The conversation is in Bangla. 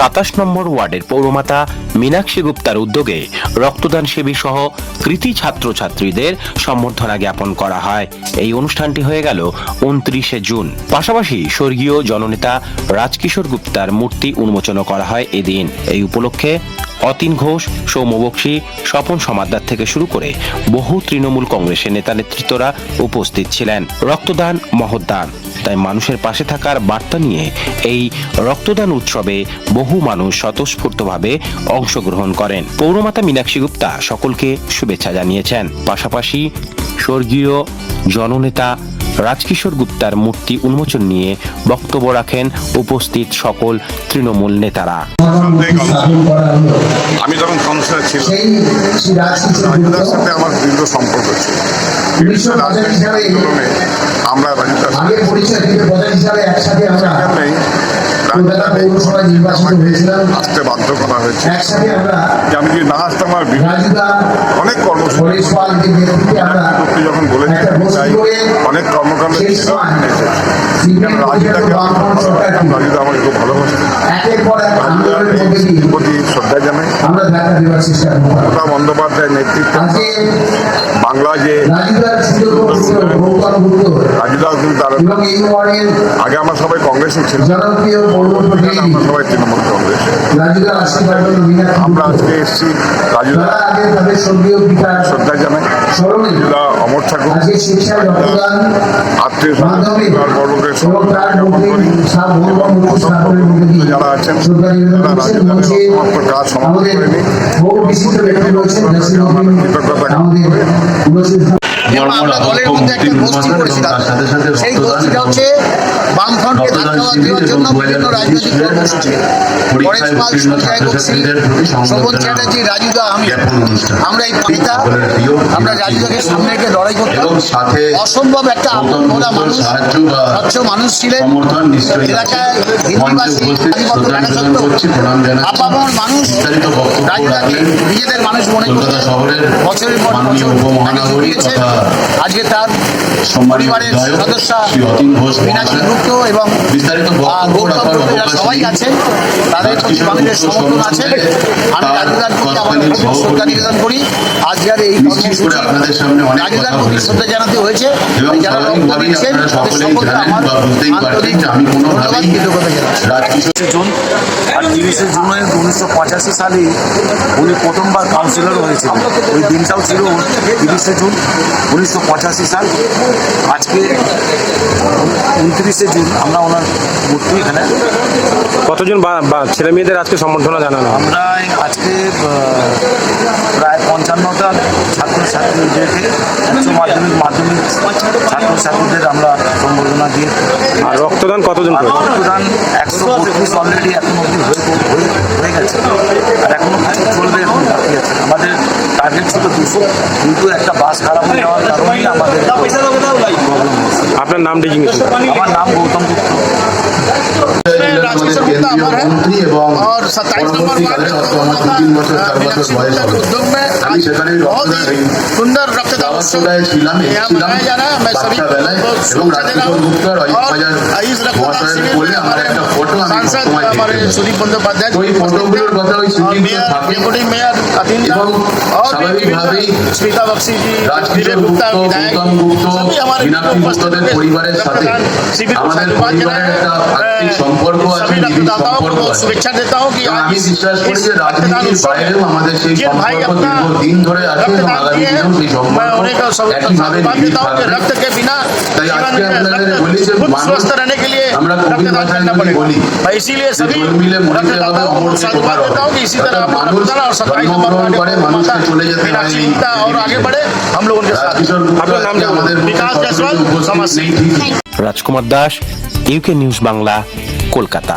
সাতাশ নম্বর ওয়ার্ডের পৌরমাতা মীনাক্ষী গুপ্তার উদ্যোগে রক্তদান শিবির সহ কৃতি ছাত্রছাত্রীদের সম্বর্ধনা জ্ঞাপন করা হয়। এই অনুষ্ঠানটি হয়ে গেল উনত্রিশে জুন। পাশাপাশি স্বর্গীয় জননেতা রাজকিশোর গুপ্তার মূর্তি উন্মোচন করা হয় এদিন। এই উপলক্ষে অতীন ঘোষ, সৌম্য বক্সি, স্বপন সমাদ্দার থেকে শুরু করে বহু তৃণমূল কংগ্রেসের নেতা নেতৃত্বরা উপস্থিত ছিলেন। রক্তদান মহদান তাই মানুষের পাশে থাকার বার্তা নিয়ে এই রক্তদান উৎসবে বহু মানুষ স্বতঃস্ফূর্তভাবে অংশগ্রহণ করেন। পৌরমাতা মীনাক্ষী গুপ্তা সকলকে শুভেচ্ছা জানিয়েছেন। পাশাপাশি স্বর্গীয় জননেতা রাজকিশোর গুপ্তার মূর্তি উন্মোচন নিয়ে বক্তব্য রাখেন উপস্থিত সকল তৃণমূল নেতারা। আমি যখন কাউন্সিলর ছিলাম সেই রাজকিশোর রাজুদার সাথে আমার দীর্ঘ সম্পর্ক ছিল। আমরা আসতে বাধ্য করা হয়েছে। যে আমি যদি না আসতাম আমার অনেক কর্মসূচি নেতৃত্বে যখন বলেছি তাই অনেক কর্মকাণ্ড রাজুদাকে। রাজুদা আমাকে খুব রাজুদার দিয়ে। প্রতি শ্রদ্ধা জানাই মমতা বন্দ্যোপাধ্যায়ের নেতৃত্বে বাংলা যে তার আগে আমরা সবাই কংগ্রেসে ছিলাম। আমরা সবাই তৃণমূল কংগ্রেসে। আমরা আজকে এসেছি রাজুদা শ্রদ্ধা জানাই। রাজুদা অমর ঠাকুর। আত্মীয় বর্গকে যারা আছেন তারা কাজ সমাপ্ত করে নিন। বহু বিশিষ্ট ব্যক্তি রয়েছেন নাসিরউদ্দিন আমাদের উপস্থিত যেমন আমরা দলের মধ্যে একটা গোষ্ঠী করেছিলাম সেই গোষ্ঠীটা হচ্ছে বামফ্রন্টকে ধাক্কা দেওয়ার জন্য বিভিন্ন রাজনৈতিক দল পরেশ পাল সঞ্জয় বক্সি শোভন চ্যাটার্জি রাজুদা আমি আমরা এই নেতা আমরা রাজুদাকে সামনে রেখে লড়াই করতাম। অসম্ভব একটা আপন ভোলা মানুষ স্বচ্ছ মানুষ ছিলেন। এলাকায় থাকা সত্ত্বেও। আপামর মানুষ রাজুদাকে নিজেদের মানুষ মনে কলকাতা বছরের পর বছর। আজকে তার পরিবারের সদস্য শ্রী অতীন ঘোষ মীনাক্ষী গুপ্ত এবং বিস্তারিত আহ, বক্তব্য গৌতম গুপ্ত এরা সবাই আছেন তাদের প্রতি রাজকিশোর সমর্থন আছে। আমি রাজুদার প্রতি আমার শ্রদ্ধা নিবেদন করি। আজকের এই নিশ্চিত করে কর্মসূচি আপনাদের সামনে অনেক রাজুদার প্রতি শ্রদ্ধা জানাতে হয়েছে যারা রক্ত স্বাভাবিকভাবেই তাদের সকলকে আমার বা বুঝতেই পারছেন আন্তরিক ধন্যবাদ কৃতজ্ঞতা জানাচ্ছি। রাজকিশোর তিরিশে জুন আর তিরিশে জুনে উনিশশো পঁচাশি সালে উনি প্রথমবার কাউন্সিলর হয়েছিলেন। ওই দিনটাও ছিল তিরিশে জুন উনিশশো পঁচাশি সাল। আজকে উনত্রিশে জুন আমরা ওনার মূর্তি এখানে কতজন ছেলে মেয়েদের আজকে সম্বর্ধনা জানানো আমরা আজকে প্রায় পঞ্চান্নটা ছাত্রছাত্রীদেরকে উচ্চ মাধ্যমিক মাধ্যমিক ছাত্রছাত্রীদের আমরা সম্বর্ধনা দিয়ে আর রক্তদান কতজন রক্তদান একশো বত্রিশ অলরেডি এখন অব্দি হয়ে গেছে। আমার দু তিন বছর চার বছর বয়স হবে उद्योग में আমি সেখানে बहुत রক্তদান ही सुंदर रक्तदान उत्सव দাওয়াতসভায় ছিলাম यहाँ এসেছিলাম मनाया जा रहा है मैं सभी বাচ্চাবেলায় को এবং शुभेच्छा दे रहा রাজকিশোর हूँ গুপ্ত আর অজিত और বাজার इस रक्तदान মহাশয়ের शिविर কোলে में আমার हमारे একটা ফটো আমি सांसद সবসময় हमारे দেখতে सुदीप बंदोपाध्याय তো এই ফটোগুলোর কথা ওই और স্মৃতিগুলো मेयर থাকে डेपुटी मेयर अतीन এবং और भी স্বাভাবিকভাবেই विभिन्न स्मिता बख्शी जी রাজকিশোর विजय গুপ্ত गुप्ता विधायक গৌতম গুপ্ত सभी हमारे মীনাক্ষী গুপ্তদের उपस्थित পরিবারের সাথে रक्तदान शिविर को আমাদের साधुवाद পরিবারের देना একটা है। আর্থিক मैं সম্পর্ক আছে सभी নিবিড় रक्तदाताओं সম্পর্ক को আছে शुभेच्छा देता हूँ कि এবং आज আমি इस- বিশ্বাস করি इस যে रक्तदान রাজনীতির उत्सव में বাইরেও আমাদের সেই जिन भाई সম্পর্ক अपना দীর্ঘদিন ধরে আছে এবং रक्तदान আগামী किए हैं, দিনেও সেই मैं उन्हें का সম্পর্ক सब একইভাবে धन्यवाद নিবিড় देता हूँ कि থাকবে रक्त के बिना তাই जीवन আজকে में আপনাদের रक्त- বলি যে खुद মানুষ स्वस्थ रहने के लिए আমরা কবির रक्तदान ভাষায় करना যদি पड़ेगा বলি मैं इसीलिए যে सभी জল মিলে মরিতে হবে रक्तदाताओं को অমর साधुवाद উপকার देता हूँ कि इसी तरह অর্থাৎ आप लोग মানুষ रक्तदान और सत्ताईस नंबर জন্মগ্রহণ করে वार्ड মানুষকে माता চলে যেতে হয় मीनाक्षी এই गुप्ता और आगे बढ़े हम लोग उनके साथ রাজকিশোর গুপ্ত আপনার নাম আজকে জানুন। আমাদের মধ্যে বিকাশ সরাসরি জয়সওয়াল, উপস্থিত সমাজ নেই ঠিকই রাজকুমার দাস ইউকে নিউজ বাংলা কলকাতা